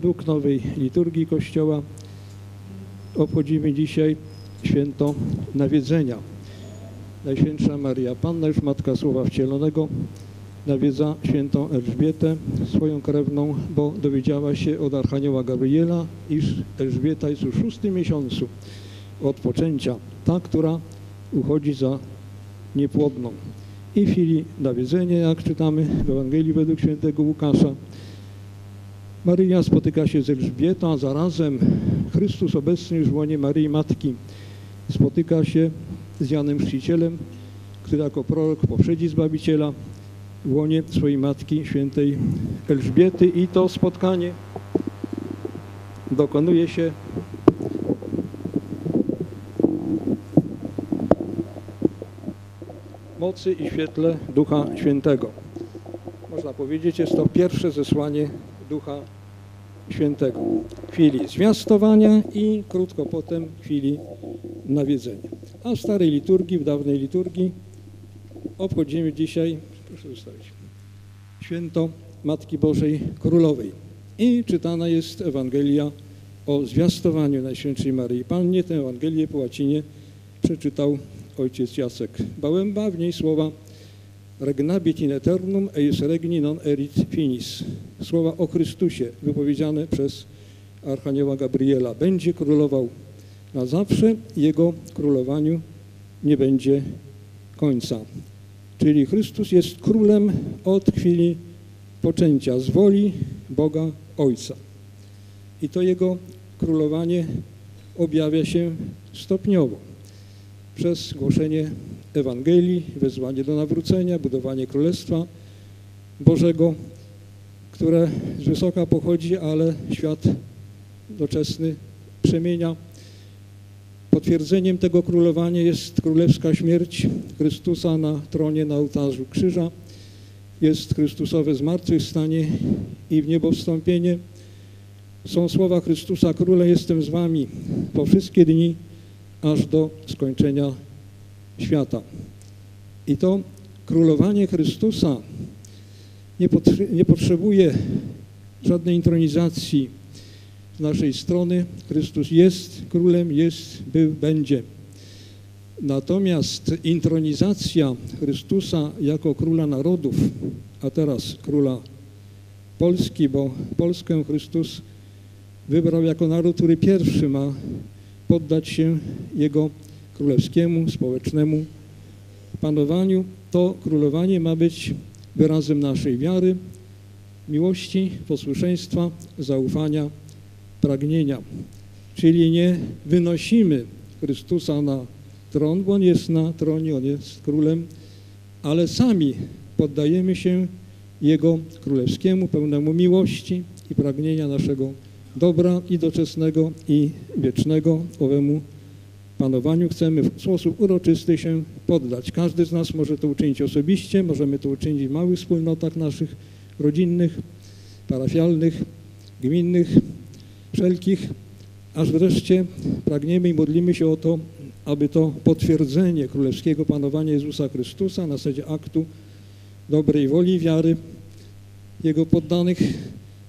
według nowej liturgii Kościoła obchodzimy dzisiaj święto nawiedzenia. Najświętsza Maria Panna, już Matka Słowa Wcielonego, nawiedza świętą Elżbietę, swoją krewną, bo dowiedziała się od Archanioła Gabriela, iż Elżbieta jest już w szóstym miesiącu od poczęcia, ta, która uchodzi za niepłodną. I w chwili nawiedzenia, jak czytamy w Ewangelii według świętego Łukasza, Maryja spotyka się z Elżbietą, a zarazem Chrystus obecny już w łonie Maryi Matki spotyka się z Janem Chrzcicielem, który jako prorok poprzedzi Zbawiciela w łonie swojej matki, świętej Elżbiety i to spotkanie dokonuje się mocy i świetle Ducha Świętego. Można powiedzieć, jest to pierwsze zesłanie Ducha Świętego. W chwili zwiastowania i krótko potem chwili nawiedzenia. A w starej liturgii, w dawnej liturgii obchodzimy dzisiaj, proszę ustawić, święto Matki Bożej Królowej. I czytana jest Ewangelia o zwiastowaniu Najświętszej Maryi Pannie. Tę Ewangelię po łacinie przeczytał ojciec Jacek Bałęba. W niej słowa regnabit in eternum eis regni non erit finis. Słowa o Chrystusie wypowiedziane przez Archanioła Gabriela. Będzie królował na zawsze, jego królowaniu nie będzie końca. Czyli Chrystus jest królem od chwili poczęcia, z woli Boga Ojca. I to jego królowanie objawia się stopniowo przez głoszenie Ewangelii, wezwanie do nawrócenia, budowanie Królestwa Bożego, które z wysoka pochodzi, ale świat doczesny przemienia. Potwierdzeniem tego królowania jest królewska śmierć Chrystusa na tronie na ołtarzu krzyża. Jest Chrystusowe zmartwychwstanie i w niebo wstąpienie. Są słowa Chrystusa, Króle, jestem z wami po wszystkie dni, aż do skończenia świata. I to królowanie Chrystusa nie, nie potrzebuje żadnej intronizacji z naszej strony. Chrystus jest królem, jest, był, będzie. Natomiast intronizacja Chrystusa jako króla narodów, a teraz króla Polski, bo Polskę Chrystus wybrał jako naród, który pierwszy ma poddać się Jego królewskiemu, społecznemu panowaniu. To królowanie ma być wyrazem naszej wiary, miłości, posłuszeństwa, zaufania, pragnienia. Czyli nie wynosimy Chrystusa na tron, bo On jest na tronie, On jest królem, ale sami poddajemy się Jego królewskiemu, pełnemu miłości i pragnienia naszego dobra i doczesnego i wiecznego owemu panowaniu chcemy w sposób uroczysty się poddać. Każdy z nas może to uczynić osobiście, możemy to uczynić w małych wspólnotach naszych rodzinnych, parafialnych, gminnych, wszelkich, aż wreszcie pragniemy i modlimy się o to, aby to potwierdzenie królewskiego panowania Jezusa Chrystusa na zasadzie aktu dobrej woli i wiary Jego poddanych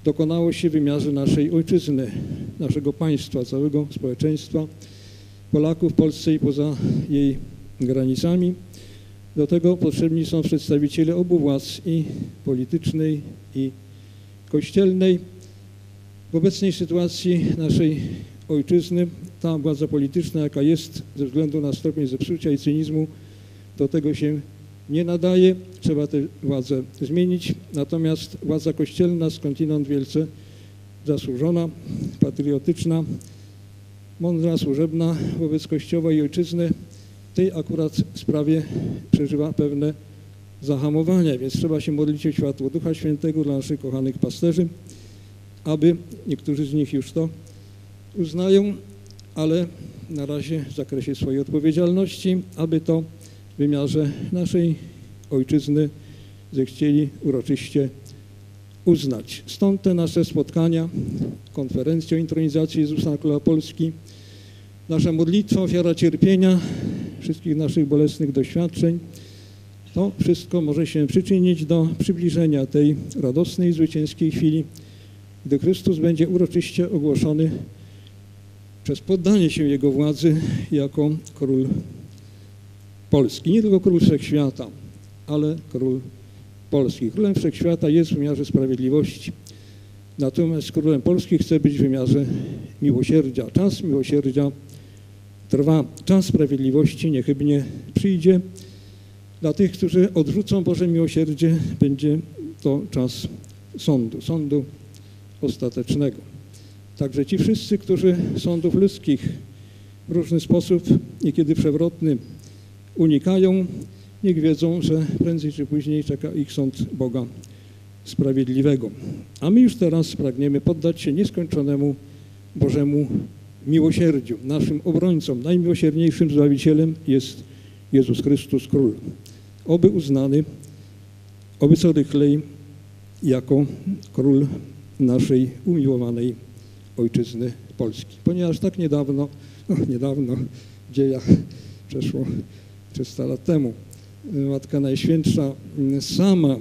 dokonało się w wymiarze naszej ojczyzny, naszego państwa, całego społeczeństwa, Polaków w Polsce i poza jej granicami. Do tego potrzebni są przedstawiciele obu władz i politycznej i kościelnej. W obecnej sytuacji naszej ojczyzny ta władza polityczna, jaka jest ze względu na stopień zepsucia i cynizmu, do tego się nie nadaje. Trzeba tę władzę zmienić. Natomiast władza kościelna skądinąd wielce zasłużona, patriotyczna, mądra, służebna wobec Kościoła i ojczyzny, w tej akurat sprawie przeżywa pewne zahamowania, więc trzeba się modlić o światło Ducha Świętego dla naszych kochanych pasterzy, aby niektórzy z nich już to uznają, ale na razie w zakresie swojej odpowiedzialności, aby to w wymiarze naszej ojczyzny zechcieli uroczyście uznać. Stąd te nasze spotkania, konferencja o intronizacji Jezusa na Króla Polski, nasza modlitwa, ofiara cierpienia, wszystkich naszych bolesnych doświadczeń, to wszystko może się przyczynić do przybliżenia tej radosnej, zwycięskiej chwili, gdy Chrystus będzie uroczyście ogłoszony przez poddanie się Jego władzy jako król Polski. Nie tylko król wszechświata, ale król Polski. Królem wszechświata jest w wymiarze sprawiedliwości. Natomiast królem Polski chce być w wymiarze miłosierdzia. Czas miłosierdzia trwa. Czas sprawiedliwości niechybnie przyjdzie. Dla tych, którzy odrzucą Boże miłosierdzie, będzie to czas sądu, sądu ostatecznego. Także ci wszyscy, którzy sądów ludzkich w różny sposób, niekiedy przewrotny, unikają, niech wiedzą, że prędzej czy później czeka ich sąd Boga sprawiedliwego. A my już teraz pragniemy poddać się nieskończonemu Bożemu miłosierdziu. Naszym obrońcą, najmiłosierniejszym Zbawicielem jest Jezus Chrystus Król. Oby uznany, oby co rychlej jako Król naszej umiłowanej Ojczyzny Polski. Ponieważ tak niedawno, no niedawno w dziejach przeszło 300 lat temu, Matka Najświętsza sama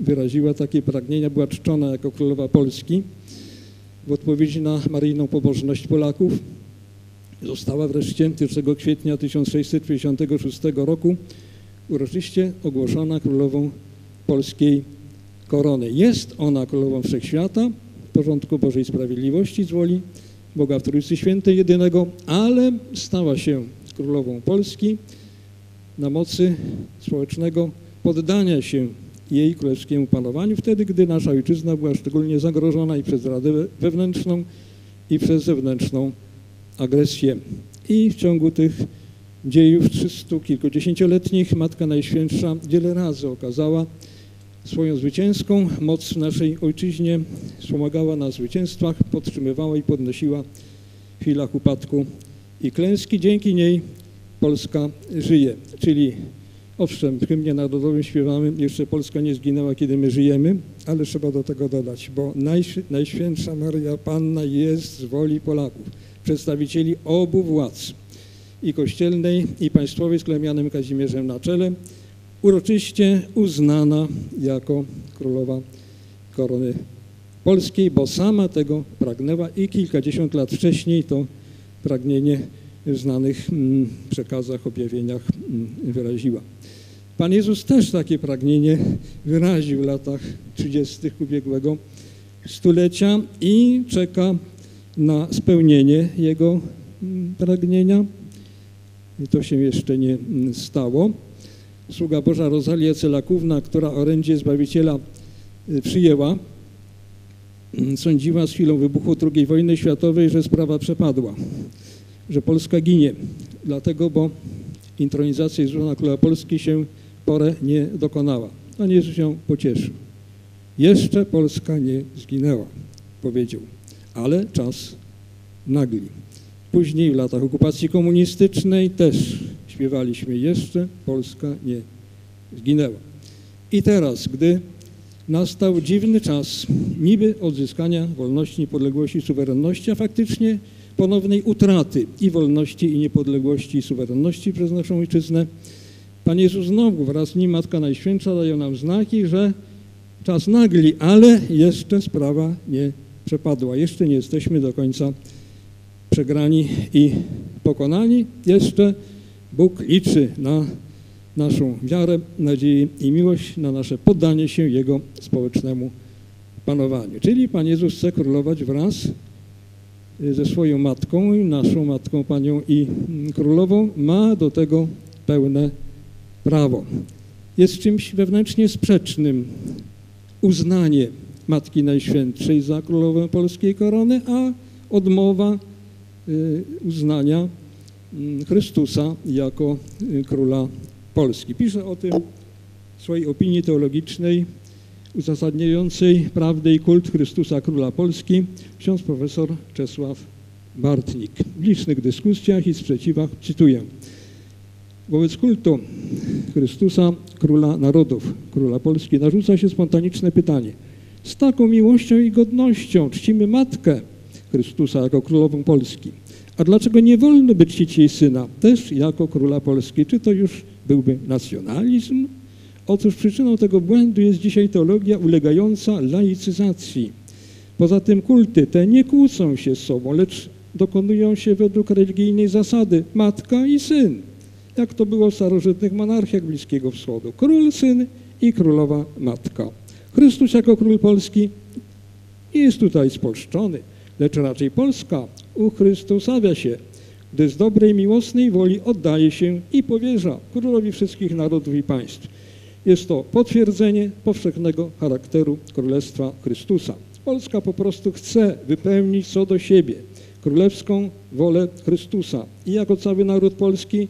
wyraziła takie pragnienia, była czczona jako królowa Polski w odpowiedzi na maryjną pobożność Polaków. Została wreszcie 1 kwietnia 1656 roku uroczyście ogłoszona królową polskiej korony. Jest ona królową wszechświata, w porządku Bożej Sprawiedliwości z woli Boga w Trójcy Świętej jedynego, ale stała się królową Polski na mocy społecznego poddania się jej królewskiemu panowaniu, wtedy gdy nasza ojczyzna była szczególnie zagrożona i przez Radę Wewnętrzną, i przez zewnętrzną agresję. I w ciągu tych dziejów trzystu kilkudziesięcioletnich Matka Najświętsza wiele razy okazała swoją zwycięską moc w naszej ojczyźnie, wspomagała na zwycięstwach, podtrzymywała i podnosiła w chwilach upadku i klęski. Dzięki niej Polska żyje, czyli owszem, w hymnie narodowym śpiewamy, jeszcze Polska nie zginęła, kiedy my żyjemy, ale trzeba do tego dodać, bo Najświętsza Maria Panna jest z woli Polaków, przedstawicieli obu władz, i kościelnej, i państwowej z Klemianem Kazimierzem na czele, uroczyście uznana jako królowa korony polskiej, bo sama tego pragnęła i kilkadziesiąt lat wcześniej to pragnienie w znanych mm, przekazach, objawieniach mm, wyraziła. Pan Jezus też takie pragnienie wyraził w latach 30. ubiegłego stulecia i czeka na spełnienie jego mm, pragnienia. I to się jeszcze nie stało. Sługa Boża Rozalia Celakówna, która orędzie Zbawiciela y, przyjęła, sądziła z chwilą wybuchu II wojny światowej, że sprawa przepadła że Polska ginie, dlatego, bo intronizacja Jezusa Króla Polski się porę nie dokonała. Pan Jezus się pocieszył. Jeszcze Polska nie zginęła, powiedział, ale czas nagli. Później w latach okupacji komunistycznej też śpiewaliśmy jeszcze Polska nie zginęła. I teraz, gdy nastał dziwny czas niby odzyskania wolności, niepodległości, suwerenności, a faktycznie ponownej utraty i wolności, i niepodległości, i suwerenności przez naszą ojczyznę. Pan Jezus znowu wraz z nim Matka Najświętsza dają nam znaki, że czas nagli, ale jeszcze sprawa nie przepadła. Jeszcze nie jesteśmy do końca przegrani i pokonani. Jeszcze Bóg liczy na naszą wiarę, nadzieję i miłość, na nasze poddanie się Jego społecznemu panowaniu. Czyli Pan Jezus chce królować wraz ze swoją matką, naszą matką, panią i królową, ma do tego pełne prawo. Jest czymś wewnętrznie sprzecznym uznanie Matki Najświętszej za królową polskiej korony, a odmowa y, uznania mm, Chrystusa jako y, króla Polski. Pisze o tym w swojej opinii teologicznej uzasadniającej prawdę i kult Chrystusa Króla Polski ksiądz profesor Czesław Bartnik. W licznych dyskusjach i sprzeciwach cytuję. Wobec kultu Chrystusa, Króla Narodów, Króla Polski, narzuca się spontaniczne pytanie. Z taką miłością i godnością czcimy Matkę Chrystusa jako Królową Polski. A dlaczego nie wolno być czcić jej Syna też jako Króla Polski? Czy to już byłby nacjonalizm? Otóż przyczyną tego błędu jest dzisiaj teologia ulegająca laicyzacji. Poza tym kulty te nie kłócą się z sobą, lecz dokonują się według religijnej zasady matka i syn, jak to było w starożytnych monarchiach Bliskiego Wschodu. Król, syn i królowa matka. Chrystus jako król Polski nie jest tutaj spolszczony, lecz raczej Polska uchrystosawia się, gdy z dobrej, miłosnej woli oddaje się i powierza królowi wszystkich narodów i państw. Jest to potwierdzenie powszechnego charakteru Królestwa Chrystusa. Polska po prostu chce wypełnić co do siebie królewską wolę Chrystusa i jako cały naród polski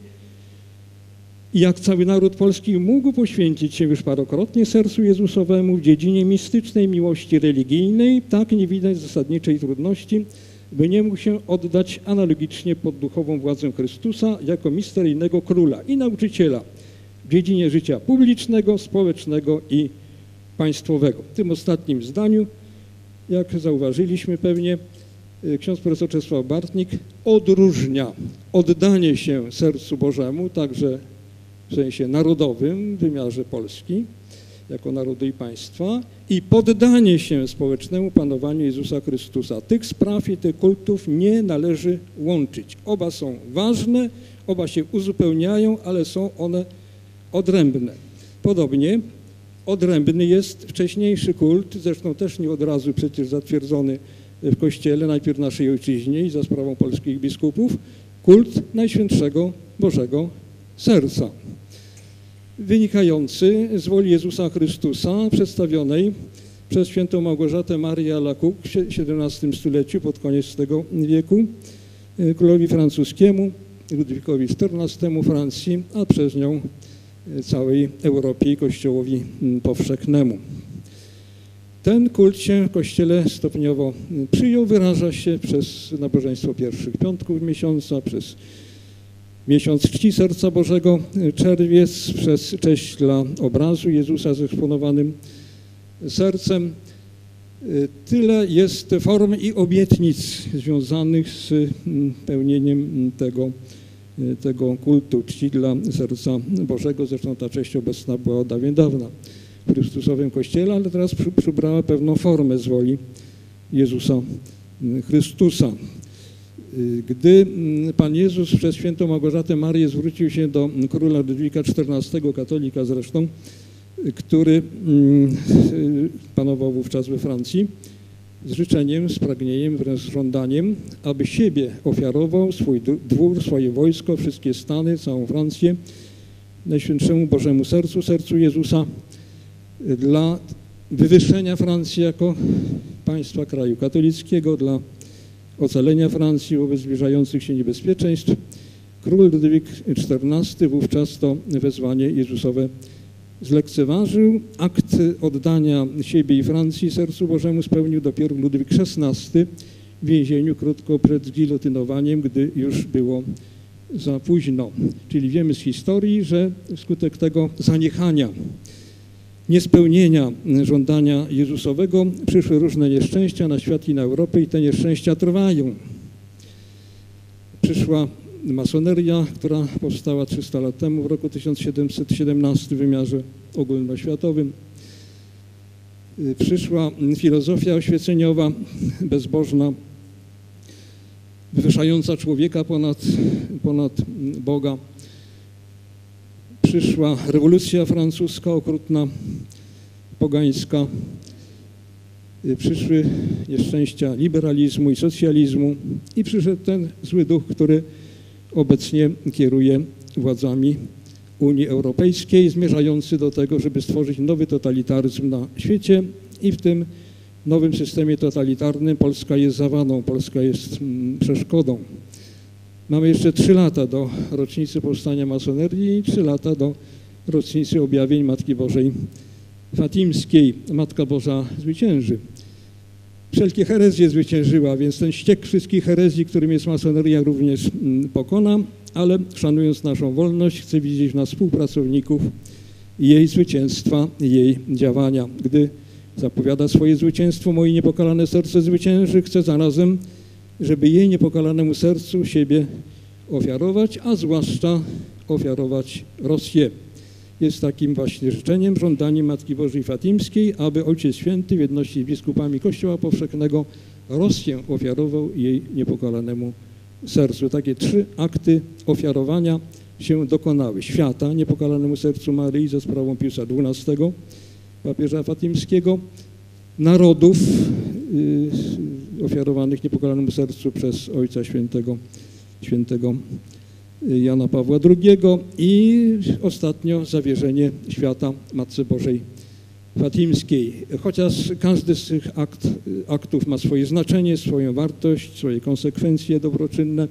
i jak cały naród polski mógł poświęcić się już parokrotnie sercu Jezusowemu w dziedzinie mistycznej miłości religijnej, tak nie widać zasadniczej trudności, by nie mógł się oddać analogicznie pod duchową władzę Chrystusa jako misteryjnego króla i nauczyciela w dziedzinie życia publicznego, społecznego i państwowego. W tym ostatnim zdaniu, jak zauważyliśmy pewnie, y, ksiądz profesor Czesław Bartnik odróżnia oddanie się sercu Bożemu, także w sensie narodowym, wymiarze Polski, jako narodu i państwa i poddanie się społecznemu panowaniu Jezusa Chrystusa. Tych spraw i tych kultów nie należy łączyć. Oba są ważne, oba się uzupełniają, ale są one odrębne. Podobnie odrębny jest wcześniejszy kult, zresztą też nie od razu przecież zatwierdzony w Kościele, najpierw naszej ojczyźnie i za sprawą polskich biskupów, kult Najświętszego Bożego Serca wynikający z woli Jezusa Chrystusa przedstawionej przez świętą Małgorzatę Marię Alacoque w XVII stuleciu, pod koniec tego wieku, e, królowi francuskiemu, Ludwikowi XIV Francji, a przez nią e, całej Europie i Kościołowi powszechnemu. Ten kult się w Kościele stopniowo przyjął, wyraża się przez nabożeństwo pierwszych piątków miesiąca, przez Miesiąc Czci Serca Bożego, czerwiec, przez cześć dla obrazu Jezusa z eksponowanym sercem. Tyle jest form i obietnic związanych z mm, pełnieniem tego, tego kultu czci dla serca Bożego. Zresztą ta cześć obecna była od dawien dawna w Chrystusowym Kościele, ale teraz przybrała pewną formę z woli Jezusa Chrystusa. Y, gdy mm, Pan Jezus przez świętą Małgorzatę Marię zwrócił się do króla Ludwika XIV, katolika zresztą, y, który mm, y, panował wówczas we Francji, z życzeniem, z pragnieniem, wręcz z żądaniem, aby siebie ofiarował, swój dwór, swoje wojsko, wszystkie stany, całą Francję, Najświętszemu Bożemu Sercu, sercu Jezusa, dla wywyższenia Francji jako państwa kraju katolickiego, dla ocalenia Francji wobec zbliżających się niebezpieczeństw, król Ludwik XIV wówczas to wezwanie Jezusowe zlekceważył. Akt oddania siebie i Francji sercu Bożemu spełnił dopiero Ludwik XVI w więzieniu krótko przed zgilotynowaniem, gdy już było za późno. Czyli wiemy z historii, że wskutek tego zaniechania niespełnienia żądania Jezusowego przyszły różne nieszczęścia na świat i na Europę i te nieszczęścia trwają. Przyszła masoneria, która powstała 300 lat temu, w roku 1717 w wymiarze ogólnoświatowym. Przyszła filozofia oświeceniowa, bezbożna, wywyższająca człowieka ponad, ponad Boga przyszła rewolucja francuska, okrutna, pogańska, y, przyszły nieszczęścia liberalizmu i socjalizmu i przyszedł ten zły duch, który obecnie kieruje władzami Unii Europejskiej, zmierzający do tego, żeby stworzyć nowy totalitaryzm na świecie i w tym nowym systemie totalitarnym Polska jest zawadą, Polska jest mm, przeszkodą. Mamy jeszcze trzy lata do rocznicy powstania masonerii i trzy lata do rocznicy objawień Matki Bożej Fatimskiej. Matka Boża zwycięży. Wszelkie herezje zwyciężyła, więc ten ściek wszystkich herezji, którym jest masoneria, również mm, pokona, ale szanując naszą wolność, chcę widzieć nas współpracowników jej zwycięstwa, jej działania. Gdy zapowiada swoje zwycięstwo, moje niepokalane serce zwycięży, chcę zarazem żeby jej niepokalanemu sercu siebie ofiarować, a zwłaszcza ofiarować Rosję. jest takim właśnie życzeniem, żądaniem Matki Bożej Fatimskiej, aby Ojciec Święty w jedności z biskupami Kościoła Powszechnego Rosję ofiarował jej niepokalanemu sercu. Takie trzy akty ofiarowania się dokonały. Świata niepokalanemu sercu Maryi za sprawą Piusa XII, papieża fatimskiego, narodów y, ofiarowanych niepokalanemu sercu przez Ojca Świętego, świętego Jana Pawła II i ostatnio zawierzenie świata Matce Bożej Fatimskiej. Chociaż każdy z tych akt, aktów ma swoje znaczenie, swoją wartość, swoje konsekwencje dobroczynne,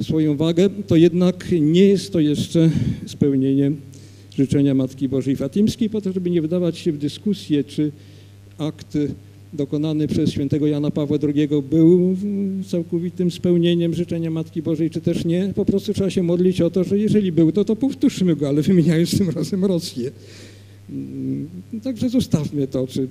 swoją wagę, to jednak nie jest to jeszcze spełnienie życzenia Matki Bożej Fatimskiej, po to, żeby nie wydawać się w dyskusję, czy akt dokonany przez świętego Jana Pawła II był całkowitym spełnieniem życzenia Matki Bożej, czy też nie. Po prostu trzeba się modlić o to, że jeżeli był to, to powtórzmy go, ale wymieniając tym razem Rosję. Mm, także zostawmy to. Czy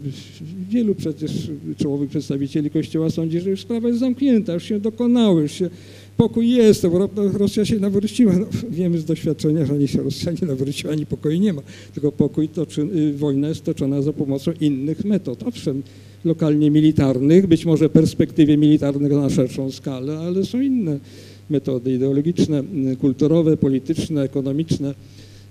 wielu przecież czołowych przedstawicieli Kościoła sądzi, że już sprawa jest zamknięta, już się dokonały, już się pokój jest, Rosja się nawróciła. No, wiemy z doświadczenia, że ani się Rosja nie nawróciła, ani pokoju nie ma. Tylko pokój, toczy, y, wojna jest toczona za pomocą innych metod. Owszem, lokalnie militarnych, być może perspektywie militarnych na szerszą skalę, ale są inne metody ideologiczne, kulturowe, polityczne, ekonomiczne,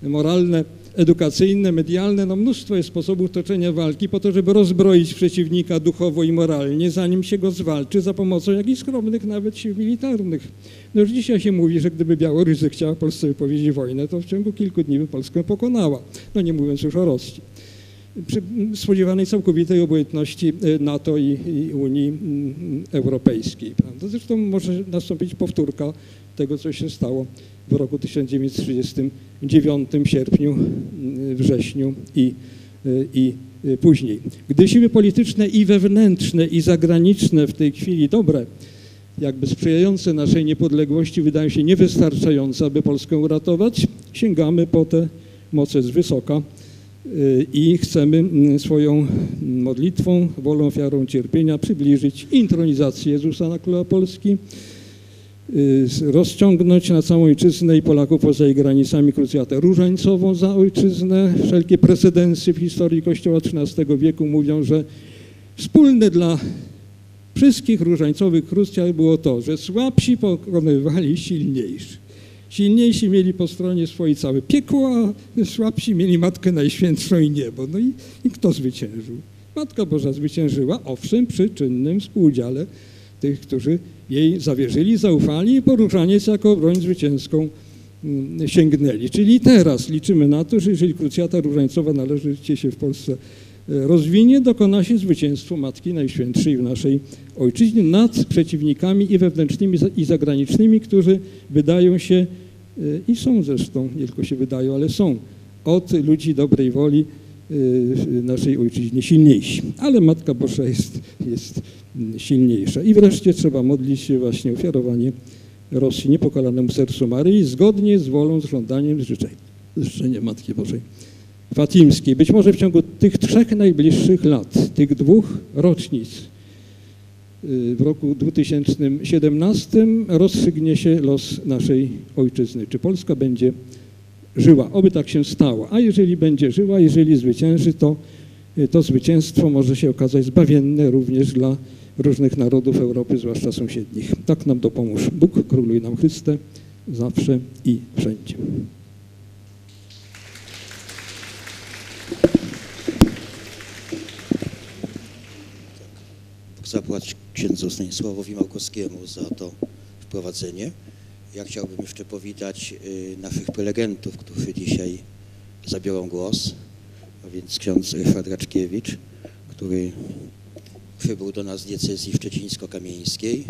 moralne, edukacyjne, medialne. No mnóstwo jest sposobów toczenia walki po to, żeby rozbroić przeciwnika duchowo i moralnie, zanim się go zwalczy za pomocą jakichś skromnych nawet sił militarnych. No już dzisiaj się mówi, że gdyby Białoruś zechciała Polsce wypowiedzieć wojnę, to w ciągu kilku dni by Polskę pokonała. No nie mówiąc już o Rosji przy spodziewanej całkowitej obojętności e, NATO i, i Unii mm, Europejskiej. Prawda? Zresztą może nastąpić powtórka tego, co się stało w roku 1939, sierpniu, mm, wrześniu i, e, i e, później. Gdy siły polityczne i wewnętrzne i zagraniczne w tej chwili dobre, jakby sprzyjające naszej niepodległości wydają się niewystarczające, aby Polskę uratować, sięgamy po te moce z wysoka, i chcemy mm, swoją modlitwą, wolą, ofiarą cierpienia przybliżyć intronizację Jezusa na króla Polski, y, rozciągnąć na całą ojczyznę i Polaków poza jej granicami krucjatę różańcową za ojczyznę. Wszelkie precedensy w historii Kościoła XIII wieku mówią, że wspólne dla wszystkich różańcowych krucjat było to, że słabsi pokonywali silniejszych. Silniejsi mieli po stronie swojej całe piekło, a słabsi mieli Matkę Najświętszą i niebo. No i, i kto zwyciężył? Matka Boża zwyciężyła, owszem, przy czynnym współudziale tych, którzy jej zawierzyli, zaufali i poruszaniec jako broń zwycięską mm, sięgnęli. Czyli teraz liczymy na to, że jeżeli krucjata różańcowa należycie się w Polsce rozwinie, dokona się zwycięstwo Matki Najświętszej w naszej ojczyźnie nad przeciwnikami i wewnętrznymi i zagranicznymi, którzy wydają się Y, i są zresztą, nie tylko się wydają, ale są od ludzi dobrej woli y, naszej ojczyźnie silniejsi. Ale Matka Boża jest, jest silniejsza. I wreszcie trzeba modlić się właśnie ofiarowanie Rosji niepokalanemu sercu Maryi zgodnie z wolą, z żądaniem, z życzeniem Matki Bożej Fatimskiej. Być może w ciągu tych trzech najbliższych lat, tych dwóch rocznic, w roku 2017 rozstrzygnie się los naszej ojczyzny. Czy Polska będzie żyła? Oby tak się stało. A jeżeli będzie żyła, jeżeli zwycięży, to to zwycięstwo może się okazać zbawienne również dla różnych narodów Europy, zwłaszcza sąsiednich. Tak nam dopomóż Bóg, króluj nam Chryste, zawsze i wszędzie. Zapłać księdzu Stanisławowi Małkowskiemu za to wprowadzenie. Ja chciałbym jeszcze powitać y, naszych prelegentów, którzy dzisiaj zabiorą głos, a więc ksiądz Ryszard Raczkiewicz, który przybył do nas z diecezji szczecińsko-kamieńskiej.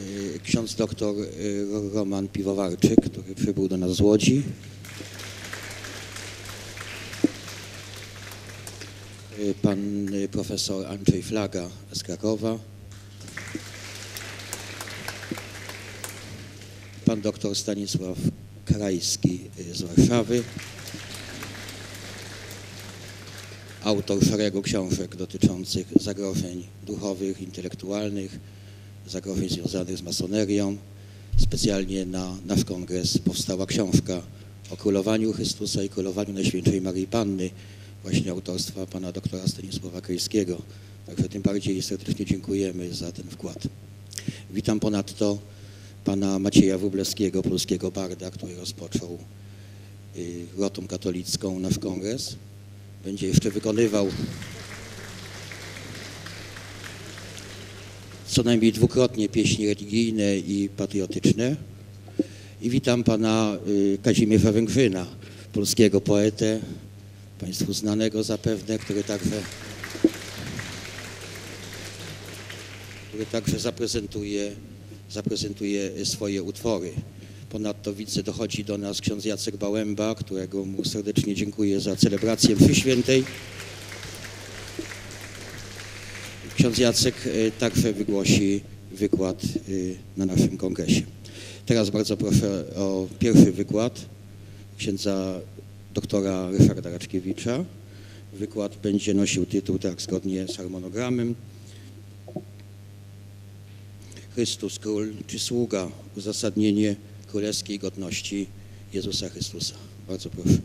Y, ksiądz doktor y, Roman Piwowarczyk, który przybył do nas z Łodzi. Pan y, profesor Andrzej Flaga z Krakowa, pan doktor Stanisław Krajski y, z Warszawy, autor szeregu książek dotyczących zagrożeń duchowych, intelektualnych, zagrożeń związanych z masonerią, specjalnie na nasz kongres powstała książka o królowaniu Chrystusa i królowaniu Najświętszej Maryi Panny, właśnie autorstwa pana doktora Stanisława Krajskiego. Także tym bardziej serdecznie dziękujemy za ten wkład. Witam ponadto pana Macieja Wróblewskiego, polskiego barda, który rozpoczął y, rotą katolicką nasz kongres. Będzie jeszcze wykonywał co najmniej dwukrotnie pieśni religijne i patriotyczne. I witam pana y, Kazimierza Węgrzyna, polskiego poetę, państwu znanego zapewne, który także, który także zaprezentuje, zaprezentuje swoje utwory. Ponadto widzę, dochodzi do nas ksiądz Jacek Bałęba, którego mu serdecznie dziękuję za celebrację mszy świętej. Ksiądz Jacek e, także wygłosi wykład e, na naszym kongresie. Teraz bardzo proszę o pierwszy wykład księdza doktora Ryszarda Raczkiewicza. Wykład będzie nosił tytuł, tak zgodnie z harmonogramem, Chrystus Król czy Sługa, uzasadnienie królewskiej godności Jezusa Chrystusa. Bardzo proszę.